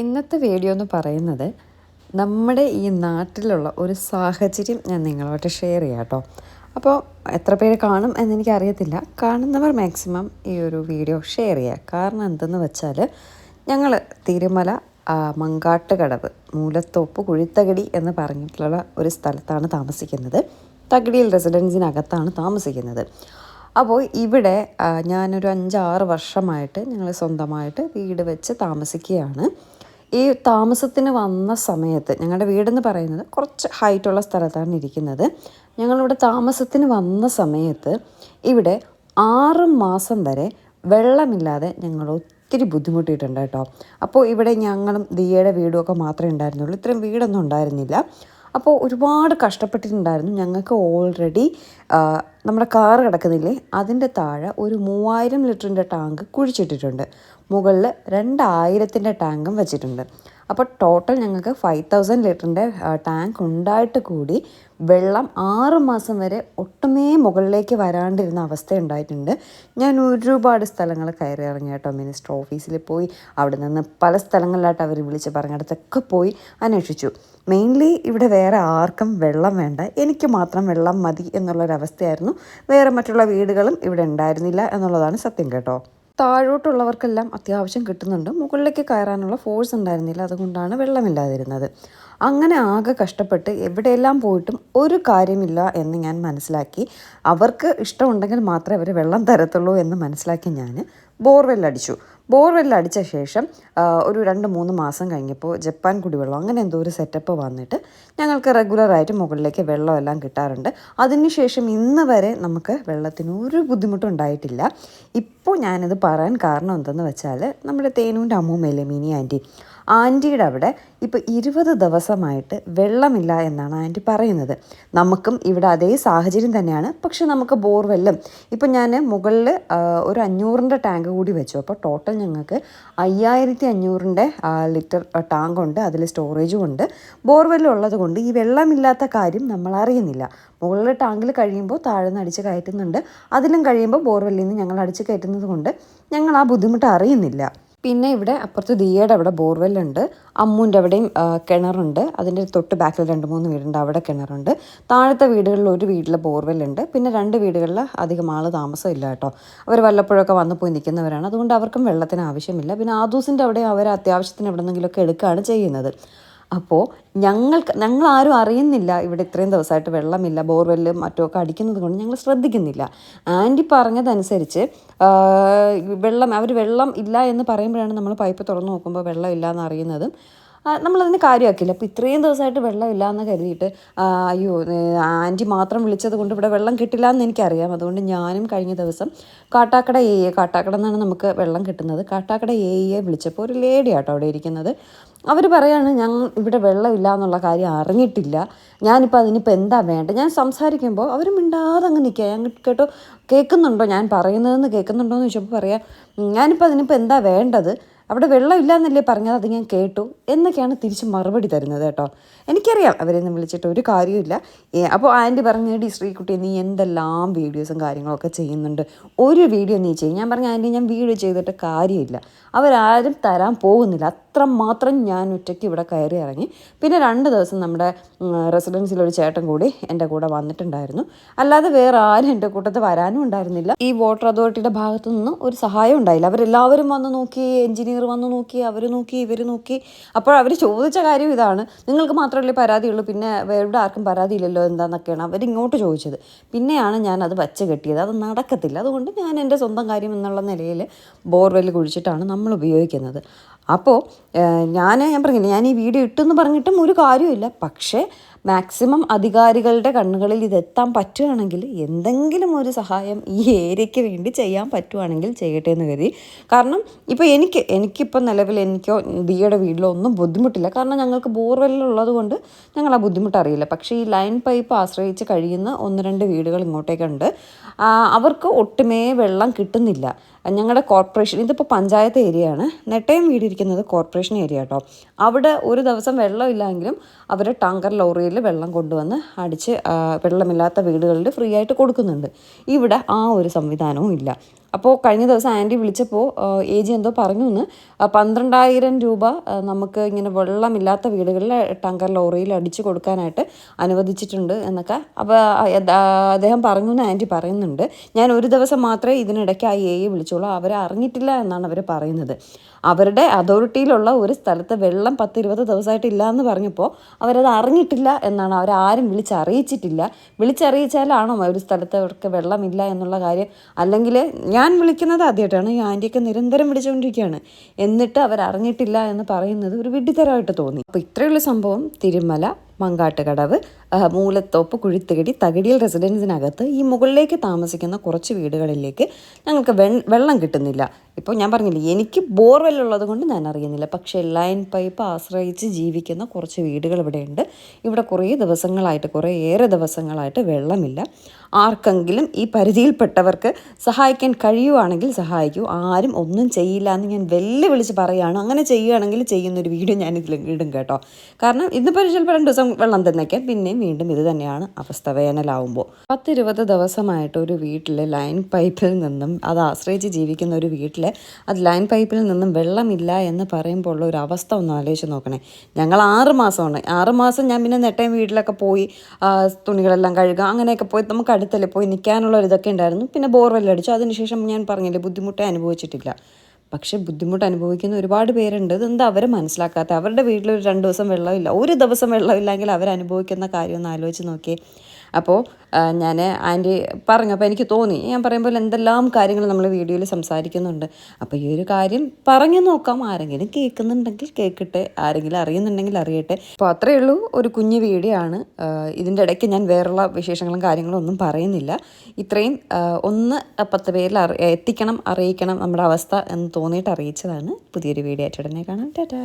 ഇന്നത്തെ വീഡിയോ എന്ന് പറയുന്നത് നമ്മുടെ ഈ നാട്ടിലുള്ള ഒരു സാഹചര്യം ഞാൻ നിങ്ങളുമായിട്ട് ഷെയർ ചെയ്യാം കേട്ടോ അപ്പോൾ എത്ര പേര് കാണും എന്നെനിക്ക് അറിയത്തില്ല കാണുന്നവർ മാക്സിമം ഈ ഒരു വീഡിയോ ഷെയർ ചെയ്യുക കാരണം എന്തെന്ന് വെച്ചാൽ ഞങ്ങൾ തിരുമല മങ്കാട്ടുകടവ് മൂലത്തോപ്പ് കുഴിത്തകടി എന്ന് പറഞ്ഞിട്ടുള്ള ഒരു സ്ഥലത്താണ് താമസിക്കുന്നത്. തകടിയിൽ റെസിഡൻസിനകത്താണ് താമസിക്കുന്നത്. അപ്പോൾ ഇവിടെ ഞാനൊരു അഞ്ചാറ് വർഷമായിട്ട് ഞങ്ങൾ സ്വന്തമായിട്ട് വീട് വെച്ച് താമസിക്കുകയാണ്. ഈ താമസത്തിന് വന്ന സമയത്ത് ഞങ്ങളുടെ വീടെന്ന് പറയുന്നത് കുറച്ച് ഹൈറ്റുള്ള സ്ഥലത്താണ് ഇരിക്കുന്നത്. ഞങ്ങളിവിടെ താമസത്തിന് വന്ന സമയത്ത് ഇവിടെ ആറ് മാസം വരെ വെള്ളമില്ലാതെ ഞങ്ങൾ ഒത്തിരി ബുദ്ധിമുട്ടിയിട്ടുണ്ട് കേട്ടോ. അപ്പോൾ ഇവിടെ ഞങ്ങളും ദിയയുടെ വീടുമൊക്കെ മാത്രമേ ഉണ്ടായിരുന്നുള്ളൂ. ഇത്രയും വീടൊന്നും ഉണ്ടായിരുന്നില്ല. അപ്പോൾ ഒരുപാട് കഷ്ടപ്പെട്ടിട്ടുണ്ടായിരുന്നു ഞങ്ങൾക്ക് ഓൾറെഡി നമ്മുടെ കാർ കിടക്കുന്നില്ലേ അതിന്റെ താഴെ ഒരു മൂവായിരം ലിറ്ററിന്റെ ടാങ്ക് കുഴിച്ചിട്ടിട്ടുണ്ട്. മുകളിൽ രണ്ടായിരത്തിന്റെ ടാങ്കും വെച്ചിട്ടുണ്ട്. അപ്പോൾ ടോട്ടൽ ഞങ്ങൾക്ക് ഫൈവ് തൗസൻഡ് ലിറ്ററിന്റെ ടാങ്ക് ഉണ്ടായിട്ട് കൂടി വെള്ളം ആറ് മാസം വരെ ഒട്ടുമേ മുകളിലേക്ക് വരാണ്ടിരുന്ന അവസ്ഥ ഉണ്ടായിട്ടുണ്ട്. ഞാൻ ഒരുപാട് സ്ഥലങ്ങൾ കയറി ഇറങ്ങി കേട്ടോ. മിനിസ്റ്റർ ഓഫീസിൽ പോയി അവിടെ നിന്ന് പല സ്ഥലങ്ങളിലായിട്ട് അവർ വിളിച്ച് പറഞ്ഞിടത്തൊക്കെ പോയി അന്വേഷിച്ചു. മെയിൻലി ഇവിടെ വേറെ ആർക്കും വെള്ളം വേണ്ട. എനിക്ക് മാത്രം വെള്ളം മതി എന്നുള്ളൊരവസ്ഥയായിരുന്നു. വേറെ മറ്റുള്ള വീടുകളും ഇവിടെ ഉണ്ടായിരുന്നില്ല എന്നുള്ളതാണ് സത്യം കേട്ടോ. താഴോട്ടുള്ളവർക്കെല്ലാം അത്യാവശ്യം കിട്ടുന്നുണ്ട്. മുകളിലേക്ക് കയറാനുള്ള ഫോഴ്സ് ഉണ്ടായിരുന്നില്ല. അതുകൊണ്ടാണ് വെള്ളമില്ലാതിരുന്നത്. അങ്ങനെ ആകെ കഷ്ടപ്പെട്ട് എവിടെയെല്ലാം പോയിട്ടും ഒരു കാര്യമില്ല എന്ന് ഞാൻ മനസ്സിലാക്കി. അവർക്ക് ഇഷ്ടമുണ്ടെങ്കിൽ മാത്രമേ അവർ വെള്ളം തരത്തുള്ളൂ എന്ന് മനസ്സിലാക്കി ഞാൻ ബോർവെൽ അടിച്ചു. ബോർവെൽ അടിച്ച ശേഷം ഒരു രണ്ട് മൂന്ന് മാസം കഴിഞ്ഞപ്പോൾ ജപ്പാൻ കുടിവെള്ളം അങ്ങനെ എന്തോ ഒരു സെറ്റപ്പ് വന്നിട്ട് ഞങ്ങൾക്ക് റെഗുലറായിട്ട് മുകളിലേക്ക് വെള്ളമെല്ലാം കിട്ടാറുണ്ട്. അതിനുശേഷം ഇന്ന് വരെ നമുക്ക് വെള്ളത്തിന് ഒരു ബുദ്ധിമുട്ടും ഉണ്ടായിട്ടില്ല. ഇപ്പോൾ ഞാനത് പറയാൻ കാരണം എന്തെന്ന് വെച്ചാൽ നമ്മുടെ തേനൂന്റെ അമ്മൂമ്മയിലെ മിനി ആന്റി? ആന്റിയുടെ അവിടെ ഇപ്പോൾ ഇരുപത് ദിവസമായിട്ട് വെള്ളമില്ല എന്നാണ് ആന്റി പറയുന്നത്. നമുക്കും ഇവിടെ അതേ സാഹചര്യം തന്നെയാണ്. പക്ഷെ നമുക്ക് ബോർവെല്ലും. ഇപ്പം ഞാൻ മുകളിൽ ഒരു അഞ്ഞൂറിന്റെ ടാങ്ക് കൂടി വെച്ചു. അപ്പോൾ ടോട്ടൽ ഞങ്ങൾക്ക് അയ്യായിരത്തി അഞ്ഞൂറിന്റെ ലിറ്റർ ടാങ്ക് ഉണ്ട് അതിൽ സ്റ്റോറേജും ഉണ്ട്. ബോർവെല്ലുള്ളത് കൊണ്ട് ഈ വെള്ളമില്ലാത്ത കാര്യം നമ്മൾ അറിയുന്നില്ല. മുകളിലെ ടാങ്കിൽ കഴിയുമ്പോൾ താഴെ നിന്ന് അടിച്ച് കയറ്റുന്നുണ്ട്. അതിലും കഴിയുമ്പോൾ ബോർവെല്ലിൽ നിന്ന് ഞങ്ങൾ അടിച്ച് കയറ്റുന്നത് കൊണ്ട് ഞങ്ങൾ ആ ബുദ്ധിമുട്ട് അറിയുന്നില്ല. പിന്നെ ഇവിടെ അപ്പുറത്ത് ദിയയുടെ അവിടെ ബോർവെല്ലുണ്ട്. അമ്മൂന്റെ അവിടെയും കിണറുണ്ട്. അതിന്റെ തൊട്ട് ബാക്കിൽ രണ്ട് മൂന്ന് വീടുണ്ട്. അവിടെ കിണറുണ്ട്. താഴത്തെ വീടുകളിൽ ഒരു വീട്ടിൽ ബോർവെല്ലുണ്ട്. പിന്നെ രണ്ട് വീടുകളിൽ അധികം ആൾ താമസമില്ല കേട്ടോ. അവർ വല്ലപ്പോഴൊക്കെ വന്നു പോയി നിൽക്കുന്നവരാണ്. അതുകൊണ്ട് അവർക്കും വെള്ളത്തിന് ആവശ്യമില്ല. പിന്നെ ആദൂസിന്റെ അവിടെ അവർ അത്യാവശ്യത്തിന് എവിടെ നിന്നെങ്കിലുമൊക്കെ എടുക്കുകയാണ് ചെയ്യുന്നത്. അപ്പോൾ ഞങ്ങൾക്ക് ഞങ്ങൾ ആരും അറിയുന്നില്ല ഇവിടെ ഇത്രയും ദിവസമായിട്ട് വെള്ളമില്ല ബോർവെല്ല് മറ്റുമൊക്കെ അടിക്കുന്നത് കൊണ്ട് ഞങ്ങൾ ശ്രദ്ധിക്കുന്നില്ല. ആന്റി പറഞ്ഞതനുസരിച്ച് വെള്ളം അവർ വെള്ളം ഇല്ല എന്ന് പറയുമ്പോഴാണ് നമ്മൾ പൈപ്പ് തുറന്ന് നോക്കുമ്പോൾ വെള്ളം ഇല്ല എന്ന് അറിയുന്നതും ആ, നമ്മളതിന് കാര്യമാക്കില്ല അപ്പോൾ ഇത്രയും ദിവസമായിട്ട് വെള്ളമില്ല എന്ന് കരുതിയിട്ട് അയ്യോ ആന്റി മാത്രം വിളിച്ചത് കൊണ്ട് ഇവിടെ വെള്ളം കിട്ടില്ല എന്ന് എനിക്കറിയാം. അതുകൊണ്ട് ഞാനും കഴിഞ്ഞ ദിവസം കാട്ടാക്കട എ എ കാട്ടാക്കട എന്നാണ് നമുക്ക് വെള്ളം കിട്ടുന്നത്. കാട്ടാക്കട എ എ വിളിച്ചപ്പോൾ ഒരു ലേഡി ആട്ടോ അവിടെ ഇരിക്കുന്നത്. അവർ പറയാണ് ഞാൻ ഇവിടെ വെള്ളമില്ല എന്നുള്ള കാര്യം അറിഞ്ഞിട്ടില്ല. ഞാനിപ്പോൾ അതിനിപ്പോൾ എന്താ വേണ്ടത് ഞാൻ സംസാരിക്കുമ്പോൾ അവർ മിണ്ടാതെ അങ്ങ് നിൽക്കുക ഞാൻ കേട്ടോ കേൾക്കുന്നുണ്ടോ? ഞാൻ പറയുന്നതെന്ന് കേൾക്കുന്നുണ്ടോ എന്ന് ചോദിച്ചപ്പോൾ പറയാം "ഉം, ഞാനിപ്പോൾ അതിനിപ്പോൾ എന്താ വേണ്ടത്? അവിടെ വെള്ളമില്ല എന്നല്ലേ പറഞ്ഞത്? അത് ഞാൻ കേട്ടു. എന്നൊക്കെയാണ് തിരിച്ച് മറുപടി തരുന്നത് കേട്ടോ. എനിക്കറിയാം അവരെന്ന് വിളിച്ചിട്ട് ഒരു കാര്യമില്ല അപ്പോൾ ആന്റി പറഞ്ഞു ഡി ശ്രീകുട്ടി നീ എന്തെല്ലാം വീഡിയോസും കാര്യങ്ങളൊക്കെ ചെയ്യുന്നുണ്ട്? ഒരു വീഡിയോ നീ ചെയ്യും. ഞാൻ പറഞ്ഞു ആന്റി ഞാൻ വീഡിയോ ചെയ്തിട്ട് കാര്യമില്ല. അവരാരും തരാൻ പോകുന്നില്ല. അത്ര മാത്രം ഞാൻ ഒറ്റയ്ക്ക് ഇവിടെ കയറി ഇറങ്ങി. പിന്നെ രണ്ട് ദിവസം നമ്മുടെ റെസിഡൻസിലൊരു ചേട്ടൻ കൂടി എന്റെ കൂടെ വന്നിട്ടുണ്ടായിരുന്നു. അല്ലാതെ വേറെ ആരും എന്റെ കൂട്ടത്ത് വരാനും ഉണ്ടായിരുന്നില്ല. ഈ വാട്ടർ അതോറിറ്റിയുടെ ഭാഗത്തു നിന്നും ഒരു സഹായം ഉണ്ടായില്ല. അവരെല്ലാവരും വന്ന് നോക്കി എഞ്ചിനീയർ വന്ന് നോക്കി അവർ നോക്കി ഇവർ നോക്കി. അപ്പോൾ അവർ ചോദിച്ച കാര്യം ഇതാണ്. നിങ്ങൾക്ക് മാത്രമല്ലേ പരാതിയുള്ളൂ. പിന്നെ വേറെ ആർക്കും പരാതിയില്ലല്ലോ എന്താണെന്നൊക്കെയാണ് അവരിങ്ങോട്ട് ചോദിച്ചത്. പിന്നെയാണ് ഞാൻ അത് വച്ച് കെട്ടിയത്. അത് നടക്കത്തില്ല. അതുകൊണ്ട് ഞാൻ എന്റെ സ്വന്തം കാര്യം എന്നുള്ള നിലയിൽ ബോർവെൽ കുഴിച്ചിട്ടാണ് നമ്മൾ ഉപയോഗിക്കുന്നത്. അപ്പോൾ ഞാൻ ഞാൻ പറഞ്ഞില്ല ഞാൻ ഈ വീഡിയോ ഇട്ടെന്ന് പറഞ്ഞിട്ടും ഒരു കാര്യമില്ല പക്ഷേ മാക്സിമം അധികാരികളുടെ കണ്ണുകളിൽ ഇതെത്താൻ പറ്റുകയാണെങ്കിൽ എന്തെങ്കിലും ഒരു സഹായം ഈ ഏരിയയ്ക്ക് വേണ്ടി ചെയ്യാൻ പറ്റുവാണെങ്കിൽ ചെയ്യട്ടെ എന്ന് കരുതി. കാരണം ഇപ്പോൾ എനിക്ക് എനിക്കിപ്പോൾ നിലവിൽ എനിക്കോ ദിയുടെ വീട്ടിലോ ഒന്നും ബുദ്ധിമുട്ടില്ല. കാരണം ഞങ്ങൾക്ക് ബോർവെല്ലുള്ളത് കൊണ്ട് ഞങ്ങൾ ആ ബുദ്ധിമുട്ട് അറിയില്ല. പക്ഷേ ഈ ലൈൻ പൈപ്പ് ആശ്രയിച്ച് കഴിയുന്ന ഒന്ന് രണ്ട് വീടുകൾ ഇങ്ങോട്ടേക്കുണ്ട്. അവർക്ക് ഒട്ടുമേ വെള്ളം കിട്ടുന്നില്ല. ഞങ്ങളുടെ കോർപ്പറേഷൻ ഇതിപ്പോൾ പഞ്ചായത്ത് ഏരിയയാണ് നെട്ടയം വീടിരിക്കുന്നത് കോർപ്പറേഷൻ ഏരിയ കേട്ടോ അവിടെ ഒരു ദിവസം വെള്ളമില്ലെങ്കിലും അവർ ടാങ്കർ ലോറിയിൽ വെള്ളം കൊണ്ടുവന്ന് അടിച്ച് വെള്ളമില്ലാത്ത വീടുകളിൽ ഫ്രീ ആയിട്ട് കൊടുക്കുന്നുണ്ട്. ഇവിടെ ആ ഒരു സംവിധാനവും ഇല്ല. അപ്പോൾ കഴിഞ്ഞ ദിവസം ആന്റി വിളിച്ചപ്പോൾ എ ജി എന്തോ പറഞ്ഞു എന്ന് പന്ത്രണ്ടായിരം രൂപ നമുക്ക് ഇങ്ങനെ വെള്ളമില്ലാത്ത വീടുകളിൽ ടാങ്കർ ലോറിയിൽ അടിച്ചു കൊടുക്കാനായിട്ട് അനുവദിച്ചിട്ടുണ്ട് എന്നൊക്കെ. അപ്പോൾ അദ്ദേഹം പറഞ്ഞു എന്ന് ആന്റി പറയുന്നുണ്ട്. ഞാൻ ഒരു ദിവസം മാത്രമേ ഇതിനിടയ്ക്ക് ആ എ വിളിച്ചോളൂ അവരെ അറിഞ്ഞിട്ടില്ല എന്നാണ് അവർ പറയുന്നത്. അവരുടെ അതോറിറ്റിയിലുള്ള ഒരു സ്ഥലത്ത് വെള്ളം പത്ത് ഇരുപത് ദിവസമായിട്ട് ഇല്ല എന്ന് പറഞ്ഞപ്പോൾ അവരത് അറിഞ്ഞിട്ടില്ല എന്നാണ്. അവരാരും വിളിച്ചറിയിച്ചിട്ടില്ല. വിളിച്ചറിയിച്ചാലാണോ ഒരു സ്ഥലത്ത് അവർക്ക് വെള്ളമില്ല എന്നുള്ള കാര്യം? അല്ലെങ്കിൽ ഞാൻ വിളിക്കുന്നത് ആദ്യമായിട്ടാണ്. ഈ ആന്റിയൊക്കെ നിരന്തരം വിളിച്ചുകൊണ്ടിരിക്കുകയാണ്. എന്നിട്ട് അവരറിഞ്ഞിട്ടില്ല എന്ന് പറയുന്നത് ഒരു വിഡ്ഢിത്തരമായിട്ട് തോന്നി. അപ്പോൾ ഇത്രയുള്ള സംഭവം തിരുമല മങ്കാട്ടുകടവ് മൂലത്തോപ്പ് കുഴിത്തുകടി തകടിയിൽ റെസിഡൻസിനകത്ത് ഈ മുകളിലേക്ക് താമസിക്കുന്ന കുറച്ച് വീടുകളിലേക്ക് ഞങ്ങൾക്ക് വെള്ളം കിട്ടുന്നില്ല. ഇപ്പോൾ ഞാൻ പറഞ്ഞില്ല എനിക്ക് ബോർവെൽ ഉള്ളത് കൊണ്ട് ഞാൻ അറിയുന്നില്ല. പക്ഷേ ലൈൻ പൈപ്പ് ആശ്രയിച്ച് ജീവിക്കുന്ന കുറച്ച് വീടുകൾ ഇവിടെയുണ്ട്. ഇവിടെ കുറേ ദിവസങ്ങളായിട്ട് കുറേ ഏറെ ദിവസങ്ങളായിട്ട് വെള്ളമില്ല. ആർക്കെങ്കിലും ഈ പരിധിയിൽപ്പെട്ടവർക്ക് സഹായിക്കാൻ കഴിയുവാണെങ്കിൽ സഹായിക്കൂ. ആരും ഒന്നും ചെയ്യില്ല എന്ന് ഞാൻ വെല്ലുവിളിച്ച് പറയുകയാണ് അങ്ങനെ ചെയ്യുകയാണെങ്കിൽ ചെയ്യുന്നൊരു വീഡിയോ ഞാൻ ഇതിൽ ഇടും കേട്ടോ. കാരണം ഇന്നിപ്പോൾ ചിലപ്പോൾ രണ്ട് ദിവസം വെള്ളം തന്നേക്കാം പിന്നെയും വീണ്ടും ഇത് തന്നെയാണ് അവസ്ഥ വേനലാവുമ്പോൾ. പത്തിരുപത് ദിവസമായിട്ട് ഒരു വീട്ടിലെ ലൈൻ പൈപ്പിൽ നിന്നും അത് ആശ്രയിച്ച് ജീവിക്കുന്ന ഒരു വീട്ടിൽ അത് ലൈൻ പൈപ്പിൽ നിന്നും വെള്ളമില്ല എന്ന് പറയുമ്പോൾ ഉള്ള ഒരു അവസ്ഥ ഒന്ന് ആലോചിച്ച് നോക്കണേ. ഞങ്ങൾ ആറ് മാസമാണ്. ആറ് മാസം ഞാൻ പിന്നെ നെട്ടയും വീട്ടിലൊക്കെ പോയി തുണികളെല്ലാം കഴുകുക അങ്ങനെയൊക്കെ പോയി നമുക്ക് അടുത്തല്ലേ പോയി നിൽക്കാനുള്ള ഒരു ഇതൊക്കെ ഉണ്ടായിരുന്നു. പിന്നെ ബോർവെൽ അടിച്ചു. അതിനുശേഷം ഞാൻ പറഞ്ഞില്ലേ ബുദ്ധിമുട്ടേ അനുഭവിച്ചിട്ടില്ല. പക്ഷെ ബുദ്ധിമുട്ട് അനുഭവിക്കുന്ന ഒരുപാട് പേരുണ്ട്. ഇതെന്താ അവരെ മനസ്സിലാക്കാത്ത? അവരുടെ വീട്ടിൽ ഒരു രണ്ട് ദിവസം വെള്ളമില്ല. ഒരു ദിവസം വെള്ളമില്ലെങ്കിൽ അവരനുഭവിക്കുന്ന കാര്യം ഒന്ന് ആലോചിച്ച് നോക്കിയേ. അപ്പോൾ ഞാൻ ആന്റി പറഞ്ഞു അപ്പോൾ എനിക്ക് തോന്നി ഞാൻ പറയുമ്പോൾ എന്തെല്ലാം കാര്യങ്ങൾ നമ്മൾ വീഡിയോയിൽ സംസാരിക്കുന്നുണ്ട്. അപ്പോൾ ഈ ഒരു കാര്യം പറഞ്ഞു നോക്കാം ആരെങ്കിലും കേൾക്കുന്നുണ്ടെങ്കിൽ കേൾക്കട്ടെ ആരെങ്കിലും അറിയുന്നുണ്ടെങ്കിൽ അറിയട്ടെ. അപ്പോൾ അത്രയേ ഉള്ളൂ ഒരു കുഞ്ഞു വീഡിയോ ആണ്. ഇതിന്റെ ഇടയ്ക്ക് ഞാൻ വേറുള്ള വിശേഷങ്ങളും കാര്യങ്ങളും ഒന്നും പറയുന്നില്ല. ഇത്രയും ഒന്ന് പത്ത് പേരിൽ എത്തിക്കണം അറിയിക്കണം നമ്മുടെ അവസ്ഥ എന്ന് തോന്നിയിട്ട് അറിയിച്ചതാണ്. പുതിയൊരു വീഡിയോ ആയിട്ട് ഉടനെ കാണാം. ടാറ്റാ.